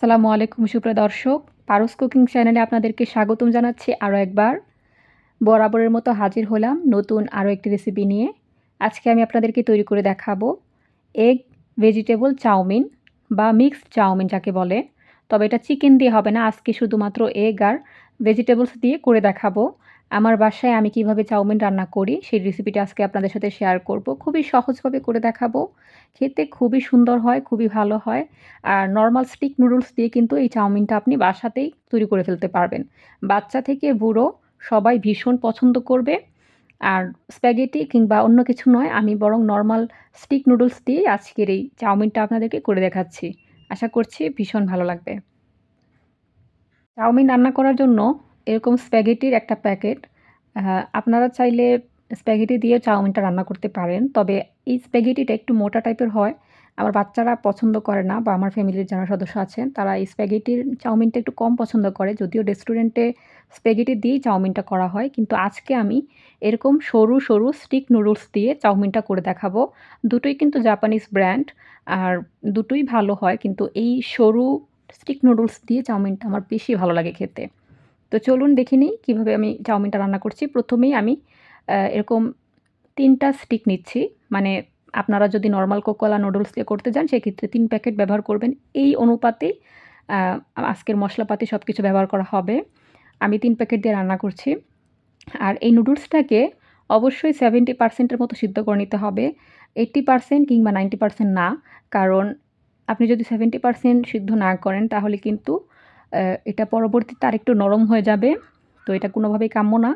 আসসালামু আলাইকুম, সুপ্রিয় দর্শক। পারস কুকিং চ্যানেলে আপনাদেরকে স্বাগতম জানাচ্ছি আরও একবার। বরাবরের মতো হাজির হলাম নতুন আরও একটি রেসিপি নিয়ে। আজকে আমি আপনাদেরকে তৈরি করে দেখাবো এগ ভেজিটেবল চাউমিন বা মিক্সড চাউমিন যাকে বলে। তবে এটা চিকেন দিয়ে হবে না, আজকে শুধুমাত্র এগ আর ভেজিটেবলস দিয়ে করে দেখাবো। আমার বাসায় আমি কীভাবে চাউমিন রান্না করি, সেই রেসিপিটা আজকে আপনাদের সাথে শেয়ার করব। খুবই সহজভাবে করে দেখাবো। খেতে খুবই সুন্দর হয়, খুবই ভালো হয়। আর নর্মাল স্টিক নুডলস দিয়ে কিন্তু এই চাউমিনটা আপনি বাসাতেই তৈরি করে ফেলতে পারবেন। বাচ্চা থেকে বুড়ো সবাই ভীষণ পছন্দ করবে। আর স্প্যাগেটি কিংবা অন্য কিছু নয়, আমি বরং নর্মাল স্টিক নুডলস দিয়ে আজকের এই চাউমিনটা আপনাদেরকে করে দেখাচ্ছি। আশা করছি ভীষণ ভালো লাগবে। চাউমিন রান্না করার জন্য এরকম স্প্যাগেটির একটা প্যাকেট আপনারা চাইলে স্প্যাগেটি দিয়ে চাউমিনটা রান্না করতে পারেন। তবে এই স্প্যাগেটিটা একটু মোটা টাইপের হয়। আমার বাচ্চারা পছন্দ করে না বা আমার ফ্যামিলির যারা সদস্য আছেন, তারা এই স্প্যাগেটির চাউমিনটা একটু কম পছন্দ করে। যদিও রেস্টুরেন্টে স্প্যাগেটি দিয়েই চাউমিনটা করা হয়, কিন্তু আজকে আমি এরকম সরু সরু স্টিক নুডলস দিয়ে চাউমিনটা করে দেখাবো। দুটোই কিন্তু জাপানিজ ব্র্যান্ড, আর দুটোই ভালো হয়, কিন্তু এই সরু স্টিক নুডলস দিয়ে চাউমিনটা আমার বেশি ভালো লাগে খেতে। তো চলুন দেখে নিই কীভাবে আমি চাউমিনটা রান্না করছি। প্রথমেই আমি এরকম তিনটা স্টিক নিচ্ছি। মানে আপনারা যদি নর্মাল কোকোলা নুডলস দিয়ে করতে যান, সেক্ষেত্রে তিন প্যাকেট ব্যবহার করবেন। এই অনুপাতেই আজকের মশলাপাতি সব কিছু ব্যবহার করা হবে। আমি তিন প্যাকেট দিয়ে রান্না করছি। আর এই নুডলসটাকে অবশ্যই সেভেন্টি পার্সেন্টের মতো সিদ্ধ করে নিতে হবে। এইট্টি পার্সেন্ট কিংবা নাইনটি পার্সেন্ট না। কারণ আপনি যদি সেভেন্টি পার্সেন্ট সিদ্ধ না করেন, তাহলে কিন্তু এটা পরবর্তীতে আরেকটু নরম হয়ে যাবে। তো এটা কোনোভাবেই কাম্য না।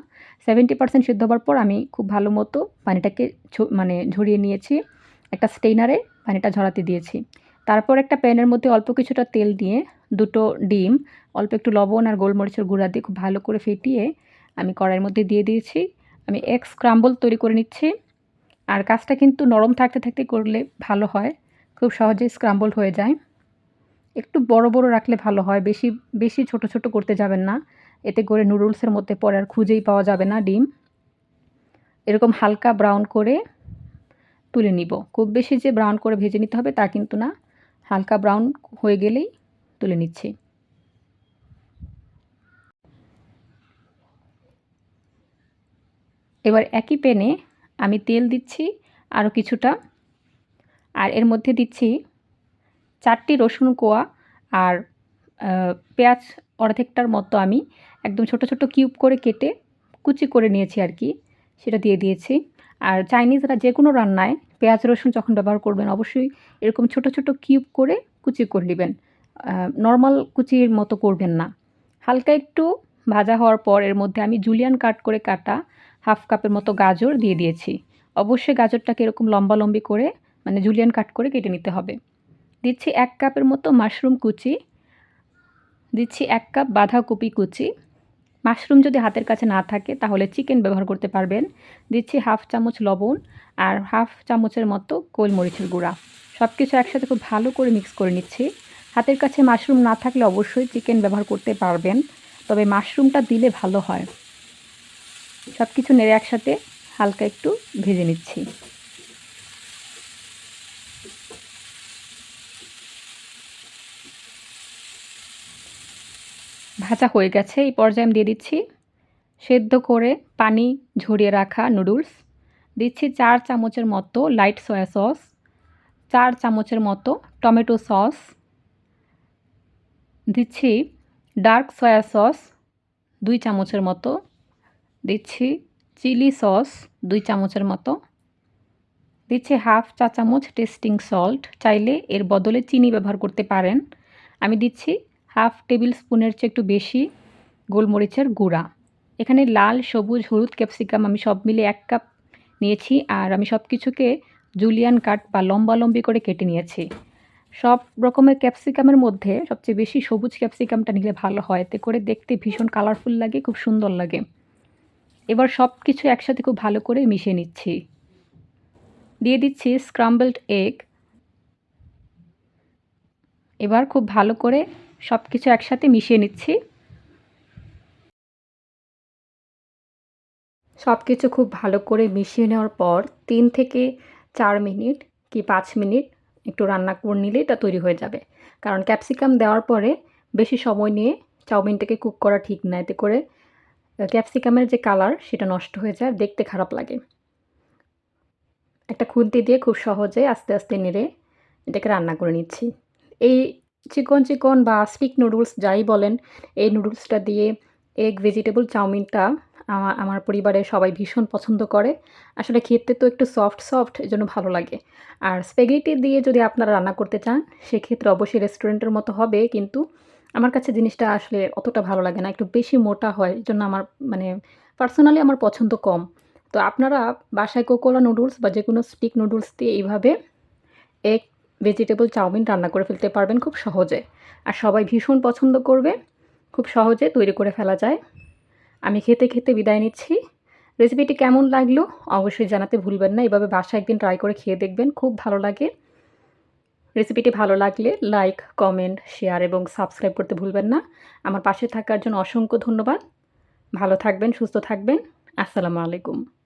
সেভেন্টি পার্সেন্ট সিদ্ধ হওয়ার পর আমি খুব ভালো মতো পানিটাকে মানে ঝরিয়ে নিয়েছি। একটা স্টেইনারে পানিটা ঝরাতে দিয়েছি। তারপর একটা প্যানের মধ্যে অল্প কিছুটা তেল দিয়ে দুটো ডিম, অল্প একটু লবণ আর গোলমরিচের গুঁড়া দিয়ে খুব ভালো করে ফেটিয়ে আমি কড়াইয়ের মধ্যে দিয়ে দিয়েছি। আমি এক স্ক্রাম্বল তৈরি করে নিচ্ছি। আর কাজটা কিন্তু নরম থাকতে থাকতে করলে ভালো হয়। খুব সহজেই স্ক্রাম্বল হয়ে যায়। একটু বড় বড় রাখলে ভালো হয়। বেশি বেশি ছোট ছোট করতে যাবেন না। এতে করে নুডলসের মধ্যে পরে আর খুঁজেই পাওয়া যাবে না ডিম। এরকম হালকা ব্রাউন করে তুলে নিব। খুব বেশি যে ব্রাউন করে ভেজে নিতে হবে তা কিন্তু না। হালকা ব্রাউন হয়ে গেলেই তুলে নিচ্ছি। এবার একই প্যানে আমি তেল দিচ্ছি আরও কিছুটা। আর এর মধ্যে দিচ্ছি চারটি রসুন কোয়া আর পেঁয়াজ অর্ধেকটার মতো আমি একদম ছোট ছোট কিউব করে কেটে কুচি করে নিয়েছি আর কি, সেটা দিয়ে দিয়েছি। আর চাইনিজরা যে কোনো রান্নায় পেঁয়াজ, রসুন যখন ব্যবহার করবেন অবশ্যই এরকম ছোট ছোট কিউব করে কুচি করে নেবেন। নর্মাল কুচির মতো করবেন না। হালকা একটু ভাজা হওয়ার পর এর মধ্যে আমি জুলিয়ান কাট করে কাটা হাফ কাপের মতো গাজর দিয়ে দিয়েছি। অবশ্যই গাজরটাকে এরকম লম্বা লম্বি করে মানে জুলিয়ান কাট করে কেটে নিতে হবে। দিচ্ছি এক কাপের মতো মাশরুম কুচি। দিচ্ছি এক কাপ বাঁধাকপি কুচি। মাশরুম যদি হাতের কাছে না থাকে, তাহলে চিকেন ব্যবহার করতে পারবেন। দিচ্ছি হাফ চামচ লবণ আর হাফ চামচের মতো গোলমরিচের গুঁড়া। সব কিছু একসাথে খুব ভালো করে মিক্স করে নিচ্ছি। হাতের কাছে মাশরুম না থাকলে অবশ্যই চিকেন ব্যবহার করতে পারবেন, তবে মাশরুমটা দিলে ভালো হয়। সব কিছু নেড়ে একসাথে হালকা একটু ভেজে নিচ্ছি। ভাজা হয়ে গেছে। এই পর্যায়ে আমি দিয়ে দিচ্ছি সেদ্ধ করে পানি ঝরিয়ে রাখা নুডলস দিচ্ছি চার চামচের মতো লাইট সয়া সস চার চামচের মতো টমেটো সস দিচ্ছি ডার্ক সয়া সস দুই চামচের মতো। দিচ্ছি চিলি সস দুই চামচের মতো। দিচ্ছি হাফ চা চামচ টেস্টিং সল্ট চাইলে এর বদলে চিনি ব্যবহার করতে পারেন। আমি দিচ্ছি হাফ টেবিল স্পুনের চেয়ে একটু বেশি গোলমরিচের গুঁড়া। এখানে লাল, সবুজ, হলুদ, ক্যাপসিকাম আমি সব মিলে এক কাপ নিয়েছি আর আমি সব কিছুকে জুলিয়ান কাট বা লম্বা লম্বি করে কেটে নিয়েছি। সব রকমের ক্যাপসিকামের মধ্যে সবচেয়ে বেশি সবুজ ক্যাপসিকামটা নিলে ভালো হয়। এতে করে দেখতে ভীষণ কালারফুল লাগে, খুব সুন্দর লাগে। এবার সব কিছু একসাথে খুব ভালো করে মিশিয়ে নিচ্ছি। দিয়ে দিচ্ছি স্ক্রাম্বলড এগ। এবার খুব ভালো করে সব কিছু একসাথে মিশিয়ে নিচ্ছি। সব কিছু খুব ভালো করে মিশিয়ে নেওয়ার পর তিন থেকে চার মিনিট কি পাঁচ মিনিট একটু রান্না করে নিলেই এটা তৈরি হয়ে যাবে। কারণ ক্যাপসিকাম দেওয়ার পরে বেশি সময় নিয়ে চাউমিনটাকে কুক করা ঠিক না। এতে করে ক্যাপসিকামের যে কালার সেটা নষ্ট হয়ে যায়, দেখতে খারাপ লাগে। একটা খুন্তি দিয়ে খুব সহজে আস্তে আস্তে নেড়ে এটাকে রান্না করে নিচ্ছি। এই চিকন চিকন বা স্টিক নুডলস যাই বলেন, এই নুডলসটা দিয়ে এগ ভেজিটেবল চাউমিনটা আমার পরিবারের সবাই ভীষণ পছন্দ করে। আসলে খেতে তো একটু সফট সফট এজন্য ভালো লাগে। আর স্প্যাগেটি দিয়ে যদি আপনারা রান্না করতে চান, সেক্ষেত্রে অবশ্যই রেস্টুরেন্টের মতো হবে, কিন্তু আমার কাছে জিনিসটা আসলে অতটা ভালো লাগে না, একটু বেশি মোটা হয় জন্য আমার মানে পার্সোনালি আমার পছন্দ কম। তো আপনারা বাসায় কোকোলা নুডলস বা যে কোনো স্টিক নুডলস দিয়ে এইভাবে এগ ভেজিটেবল চাউমিন রান্না করে ফেলতে পারবেন খুব সহজে। আর সবাই ভীষণ পছন্দ করবে, খুব সহজে তৈরি করে ফেলা যায়। আমি খেতে খেতে বিদায় নিচ্ছি। রেসিপিটি কেমন লাগল অবশ্যই জানাতে ভুলবেন না। এভাবে বাসায় একদিন ট্রাই করে খেয়ে দেখবেন, খুব ভালো লাগে। রেসিপিটি ভালো লাগলে লাইক কমেন্ট শেয়ার এবং সাবস্ক্রাইব করতে ভুলবেন না। আমার পাশে থাকার জন্য অসংখ্য ধন্যবাদ। ভালো থাকবেন, সুস্থ থাকবেন। আসসালামু আলাইকুম।